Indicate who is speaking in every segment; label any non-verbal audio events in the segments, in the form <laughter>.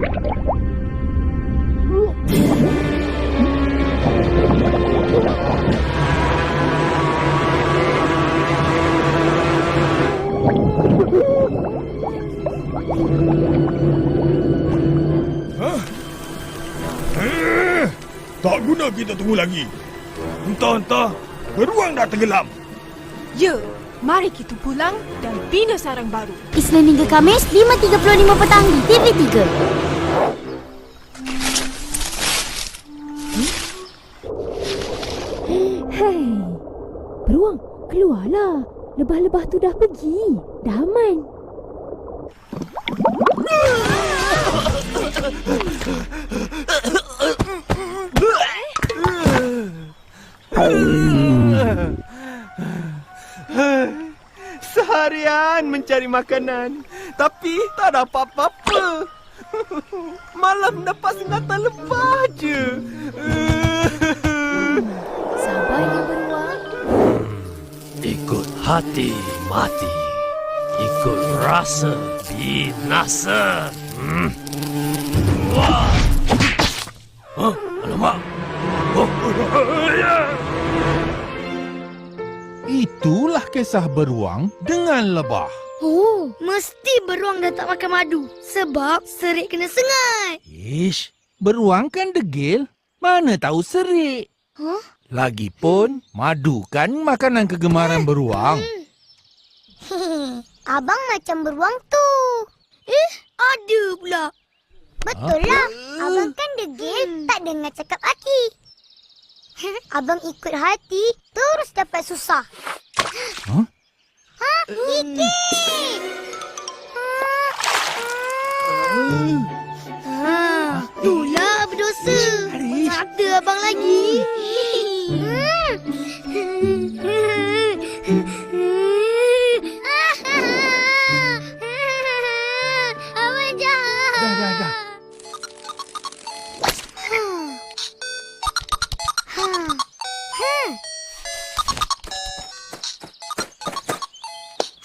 Speaker 1: Tak guna kita tunggu lagi. Entah-entah, beruang dah tenggelam.
Speaker 2: Ya, mari kita pulang dan bina sarang baru.
Speaker 3: Isnin hingga Kamis, 5.35 petang di TV3.
Speaker 4: Keluarlah. Lebah-lebah tu dah pergi. Dah aman.
Speaker 5: Seharian mencari makanan Tapi tak dapat apa-apa Malam dapat sengatan lebah je
Speaker 3: Sabar ya
Speaker 6: hati mati. Ikut rasa binasa. Hmm. Wah. Huh? Alamak. Oh.
Speaker 7: Itulah kisah beruang dengan lebah.
Speaker 8: Oh, mesti beruang dah tak makan madu. Sebab serik kena sengat.
Speaker 7: Ish, beruang kan degil. Mana tahu serik.
Speaker 8: Huh?
Speaker 7: Lagipun, madu kan makanan kegemaran beruang. <laughs>
Speaker 3: Abang macam beruang tu.
Speaker 8: Eh, ada pula.
Speaker 3: Betul lah. Abang kan degil, tak dengar cakap hati. <laughs> Abang ikut hati, terus dapat susah.
Speaker 7: Huh?
Speaker 3: Ha? Kiki!
Speaker 8: Ha, itulah berdosa. Ada abang lagi.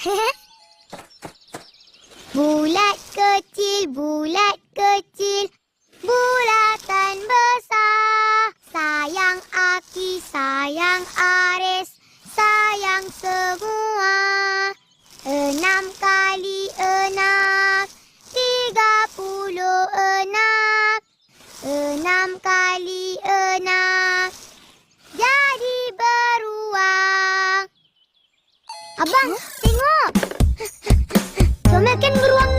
Speaker 8: <laughs>
Speaker 3: Bulat kecil, bulat kecil, bulatan besar. Sayang Aki, sayang Aris, sayang semua. Enam kali enam, tiga puluh enam. Enam kali enam, jadi beruang. Abang, tengok. Comelkan beruang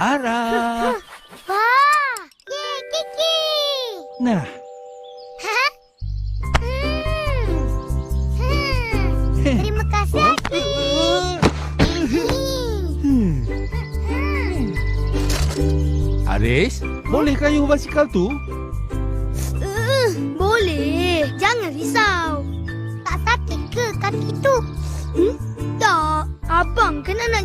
Speaker 7: Ara.
Speaker 3: Wah, ye Kiki.
Speaker 7: Nah,
Speaker 3: Ha? Hmm. Hmm. Terima kasih. Hmm.
Speaker 7: Aris, boleh kayu basikal tu?
Speaker 8: Uh, boleh. Jangan risau.
Speaker 3: Tak sakit ke kaki tu?
Speaker 8: Hmm? Tak. Abang kena nak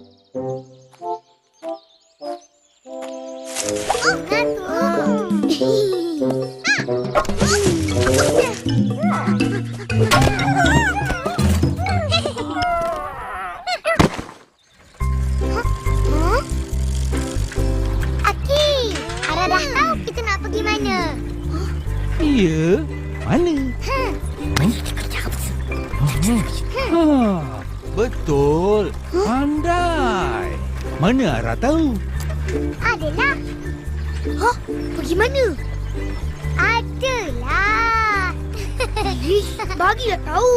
Speaker 3: pergi mana.
Speaker 7: Mana?
Speaker 3: Ha.
Speaker 7: Ha, betul. Pandai. Mana Ara tahu?
Speaker 3: Adalah,
Speaker 8: Hah? Pergi mana?
Speaker 3: adalah.
Speaker 8: Bagilah tahu.